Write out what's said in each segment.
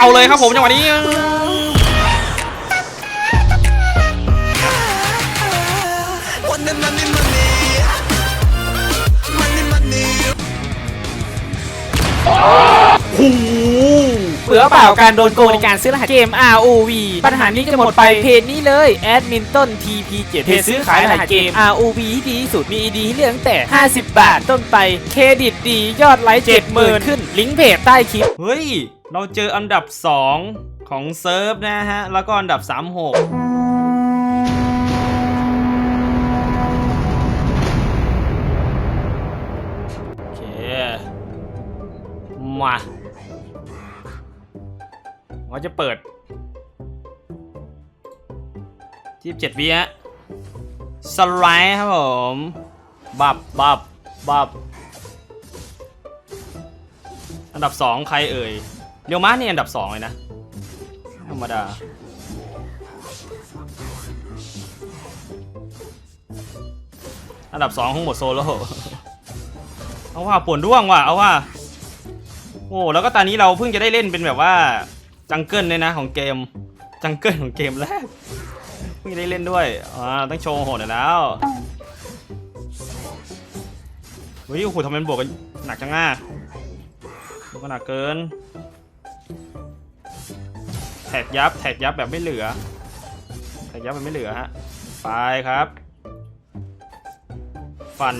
เอาเลยครับผมจังหวะนี้ Money, money, money. Money, money. โอ้โหเบื่อเปล่าการโดนโกงในการซื้อรหัสเกม ROV ปัญหานี้จะหมดไปเพจนี้เลยแอดมินต้น TP7 เพจซื้อขายรหัสเกม ROV ที่ดีที่สุดมี ID ให้เลือกตั้งแต่ 50 บาท ต้นไปเครดิตดียอดไลค์70,000 ขึ้น ลิงก์เพจใต้คลิป เฮ้ย เราเจออันดับ 2 ของเซิร์ฟนะฮะ แล้วก็อันดับ 36โอเคมาว่าจะเปิดที่7วิฮะสไลด์ครับผม บับ บับ บับ อันดับ2ใครเอ่ย เรียวม้านี่อันดับ2เลยนะ ธรรมดา อันดับ2ของหมดโซโล่เอาว่าป่วนด้วงว่ะเอาว่า โอ้แล้วก็ตอนนี้เราเพิ่งจะได้เล่นเป็นแบบว่าจังเกิลเลยนะของเกม จังเกิลของเกมแรกเพิ่งจะได้เล่นด้วยอ่าต้องโชว์โหดแล้วเฮ้ยโอ้โหทำไมมันบวกกันหนักจังอะบวกกันหนักเกิน แท็กยับแท็กยับแบบไม่เหลือแท็กยับแบบไม่เหลือฮะไปครับ ฟัน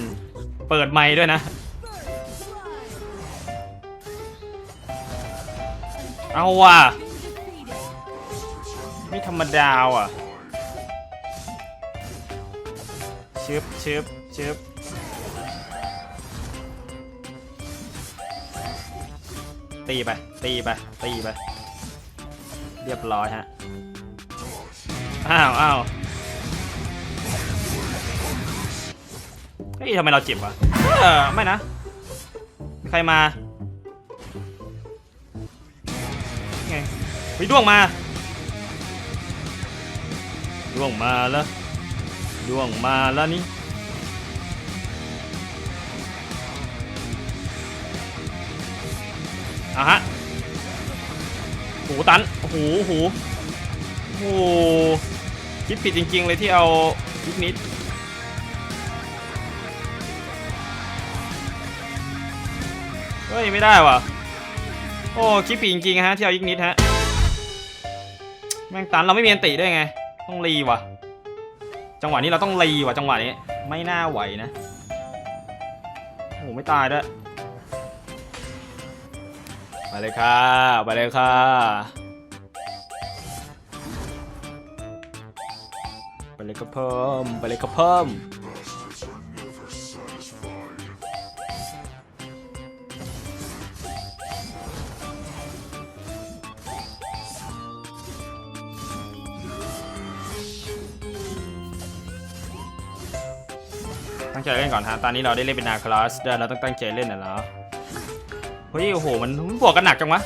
เปิดไม้ด้วยนะ เอาว่ะไม่ธรรมดาว่ะชึบชึบชึบ ตีไป ตีไป ตีไป เรียบร้อยฮะ อ้าวอ้าวเฮ้ยทำไมเราเจ็บวะเออไม่นะ ใครมาไงเฮ้ยด้วงมาด้วงมาแล้วด้วงมาแล้วนี่ อาฮะโหูตันโอ้โหโอ้โหโอ้คิดผิดจริง ๆ เลยที่เอายิกนิดเฮ้ย ไม่ได้ว่ะ โอ้คิดผิดจริงๆฮะที่เอายิกนิดฮะ แม่งตันเราไม่มีอันติด้วยไง ต้องรีว่ะ จังหวะนี้เราต้องรีว่ะจังหวะนี้ ไม่น่าไหวนะโอ้ไม่ตายด้วย ไปเลยค่ะไปเลยค่ะ ไปเลยครับเพิ่ม ไปเลยครับเพิ่ม ตั้งใจเล่นก่อนฮะ ตอนนี้เราได้เล่นเป็นนาคลาสเดินเราต้องตั้งใจเล่นนะแล้ว เฮ้ยโอ้โหมันบวกกันหนักจังวะ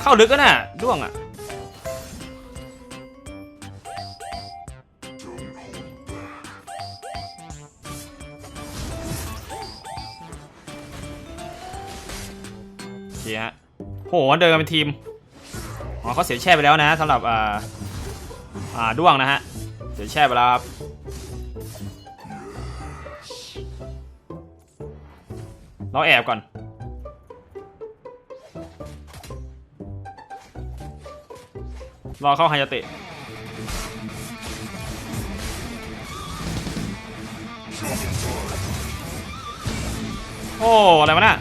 เข้าลึกก็น่ะด้วงอะโอเคฮะโหมันเดินกันเป็นทีมอ๋อเขาเสียแช่ไปแล้วนะสำหรับอ่าอ่าด้วงนะฮะเสียแช่ไปแล้วครับ เราแอบก่อน รอเข้าไฮยาเตะโอ้ อะไรวะน่ะ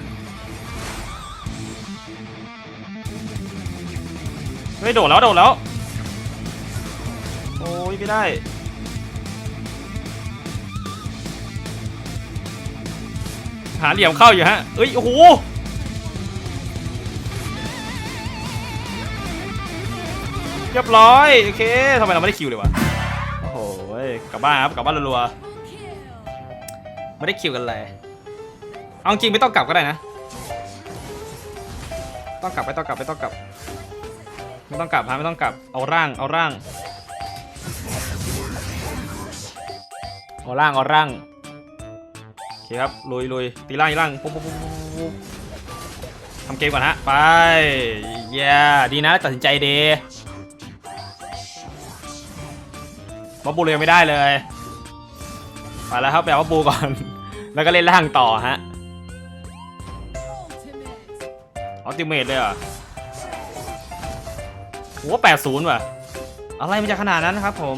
เฮ้ยโดดแล้ว โดดแล้ว โอ้ยไม่ได้ หาเหลี่ยมเข้าอยู่ฮะเอ้ยโอ้โหเรียบร้อยโอเคทำไมเราไม่ได้คิวเลยวะโอ้โหกลับบ้านครับกลับบ้านรัวๆไม่ได้คิวกันเลยเอาจริงไม่ต้องกลับก็ได้นะ ต้องกลับไม่ต้องกลับไม่ต้องกลับไม่ต้องกลับฮะไม่ต้องกลับเอาร่างเอาร่างเอาร่างเอาร่างโอเคครับลุยลุยตีล่างตีล่างปุ๊บปุ๊บปุ๊บปุ๊บทำเกมก่อนฮะ ไปเย้ดีนะ ตัดสินใจดีบ๊อบบูเลยงไม่ได้เลยไปแล้วครับไปเอาบ๊อบบูก่อน แล้วก็เล่นล่างต่อฮะอัลติเมทเลยเหรอโหแปดศูนย์ว่ะ อะไรมันจะขนาดนั้นนะครับผม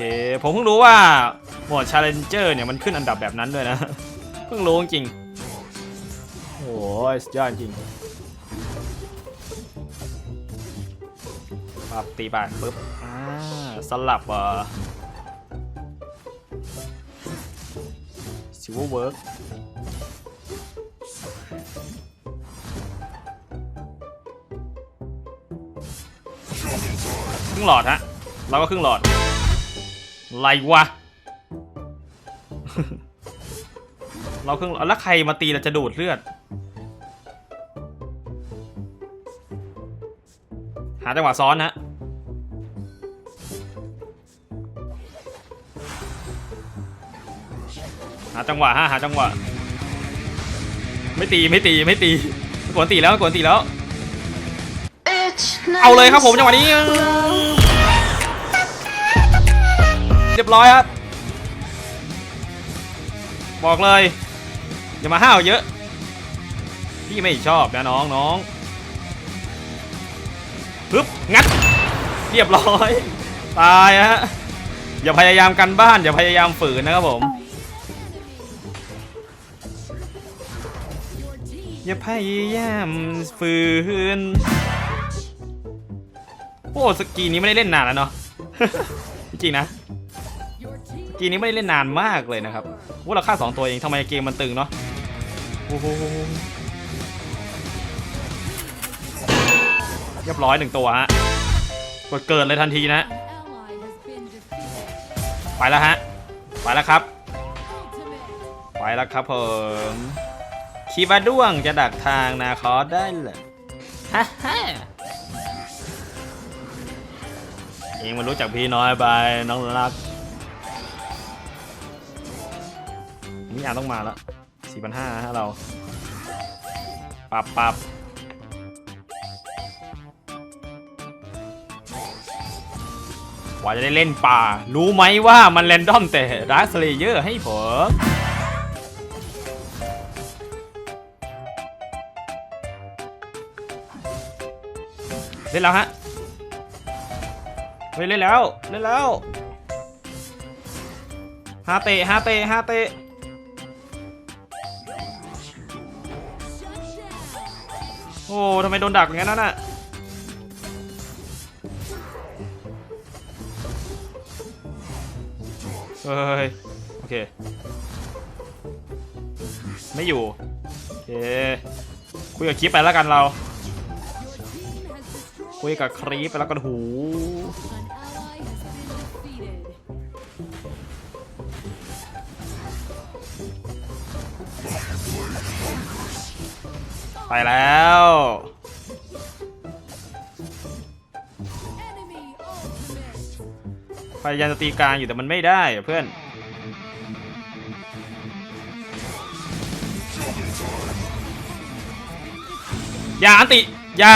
เค ผมเพิ่งรู้ว่าโหมด Challenger เนี่ยมันขึ้นอันดับแบบนั้นด้วยนะ เพิ่งรู้จริง โอ้ยสุดยอดจริงปั๊บตีบานปุ๊บอ่าสลับอะซิวเวิร์กครึ่งหลอดฮะ เราก็ครึ่งหลอดอะ ไรวะ เราครึ่งหลอดแล้วใครมาตีเราจะดูดเลือด หาจังหวะซ้อนนะหาจังหวะฮะหาจังหวะ ไม่ตีไม่ตีไม่ตีไม่กวนตีแล้วไม่กวนตีแล้ว เอาเลยครับผมจังหวะนี้ ยบร้อยครับ บอกเลย อย่ามาห้าวเยอะ พี่ไม่ชอบนะน้องน้องปึ๊บงัด เรียบร้อย ตายฮะอย่าพยายามกันบ้าน อย่าพยายามฝืนนะครับผม อย่าพยายามฝืนโอ้สกีนี้ไม่ได้เล่นนานแล้วเนาะจริงนะ สกีนี้ไม่ได้เล่นนานมากเลยนะครับว่าเราฆ่าสองตัวเองทำไมเกมมันตึงเนาะโอ้โหเรียบร้อยหนึ่งตัวฮะกดเกิดเลยทันทีนะไปแล้วฮะไปแล้วครับ ไปแล้วครับผมคิดว่าด้วงจะดักทางนาคอสได้เหรอฮ่าฮ่าเองมันรู้จักพี่น้อยไปน้องรัก นี่อ่าต้องมาล้วสี่พันห้าฮะเราปรับปรับกว่าจะได้เล่นป่า รู้ไหมว่ามันแรนดอมแต่รักสเลเยอร์ให้ผมเล่นแล้วฮะ เฮ้ยเล่นแล้ว เล่นแล้วฮาเตะฮาเตะฮาเตะ โอ้ทำไมโดนดักอย่างนั้นน่ะเฮ้ยโอเค ไม่อยู่ โอเค คุยกับคลิปไปแล้วกันเรา คุยกับครีปไปแล้วกันหู ไปแล้ว พยายามจะตีกลางอยู่แต่มันไม่ได้เพื่อน อย่าอันติ อย่า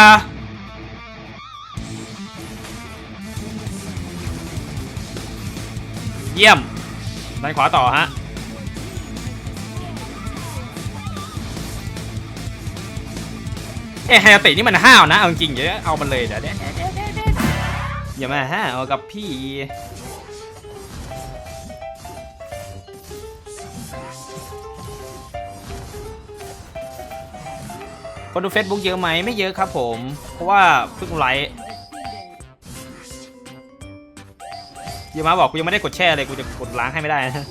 เยี่ยมด้านขวาต่อฮะ อ้ไฮยาเตะนี่มันห้าวนะเอาจริงเดี๋ยวเอามันเลยเดี๋ยวเดี๋ยวอย่ามาห้าวกับพี่คนดู Facebook เยอะไหมไม่เยอะครับผม เพราะว่าเพิ่งไลฟ์อย่ามาบอกกูยังไม่ได้กดแช่เลยกูจะกดล้างให้ไม่ได้นะ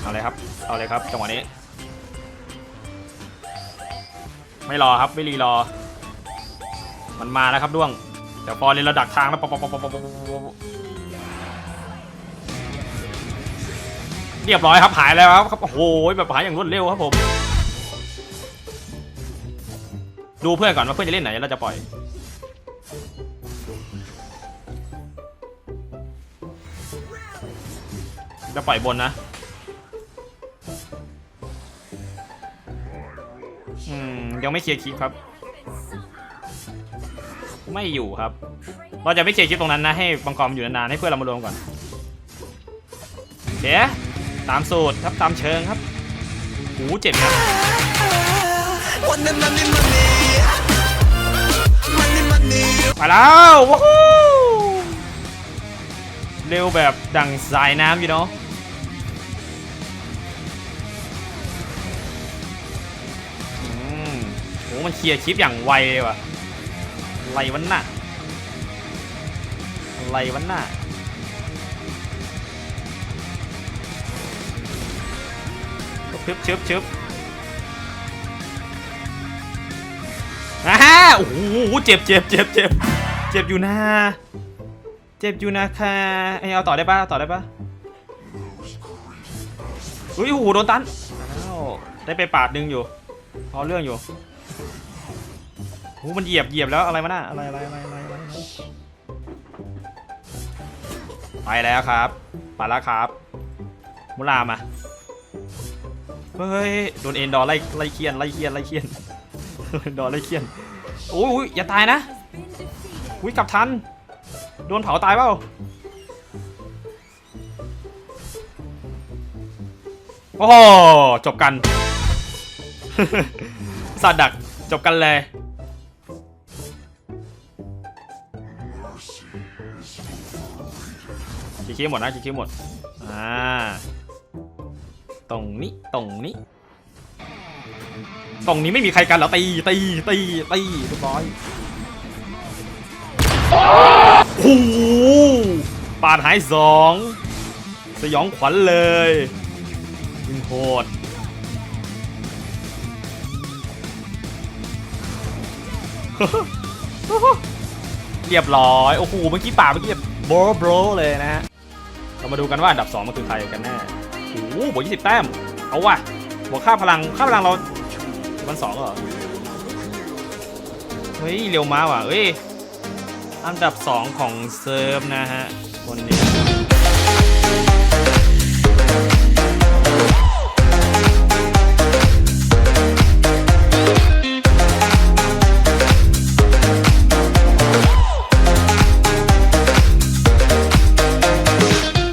เอาเลยครับ เอาเลยครับจังหวะนี้ ไม่รอครับไม่รีรอ มันมาแล้วครับด้วง เดี๋ยวพอเรนเราดักทางแล้วปปปปปเรียบร้อยครับหายแล้วครับโอ้โหแบบหายอย่างรวดเร็วครับผม ดูเพื่อนก่อนว่าเพื่อนจะเล่นไหนเราจะปล่อยจะปล่อยบนนะ ยังไม่เคลียร์คลิปครับ ไม่อยู่ครับ เราจะไม่เคลียร์คลิปตรงนั้นนะให้บังกรมอยู่นานๆให้เพื่อนเรามารวมก่อนโอเคตามสูตรครับตามเชิงครับหูเจ็บครับไปแล้วว้าวเร็วแบบดังสายน้ำอยู่เนาะ มันเคลียร์คลิปอย่างไวเลยว่ะไรวันน่ะไรวันน่ะชึบชึบชึบอ่าโอ้โหเจ็บเจ็บเจ็บเจ็บเจ็บอยู่นะเจ็บอยู่นะคะไอเอาต่อได้ปะเอาต่อได้ปะอุ้ยโอ้โหโดนตันอ้าวได้ไปปาดหนึงอยู่พอเรื่องอยู่ โอ้โหมันเหยียบเหยียบแล้วอะไรมาน่ะอะไรอะไรอะไรอะไรอะไรไปแล้วครับไปแล้วครับ มุลามาเฮ้ยโดนเอ็นดอร์ไล่ไล่เคียนไล่เคียนไล่เคียนดอไล่เคียนโอ้ยอย่าตายนะอุ้ยกลับทัน โดนเผาตายเปล่าโอ้จบกัน สัตว์ดัก จบกันเลยคีคิหมดนะคีคิหมด อ่า ตรงนี้ ตรงนี้ ตรงนี้ไม่มีใครกันเหรอตี ตี ตี ตีเรียบร้อยโอ้โหปาดหายสอง สยองขวัญเลยยิงโหด เรียบร้อย โอ้โห เมื่อกี้ป่าเมื่อกี้แบบโบรโบรเลยนะฮะ เรามาดูกันว่าอันดับ2มันคือใครกันแน่ โอ้โหบวก20 แต้ม เอาว่ะบวกค่าพลัง ค่าพลังเรามันสองเหรอ เฮ้ย เร็วมาว่ะเฮ้ย อันดับ 2 ของเซิร์ฟนะฮะคนนี้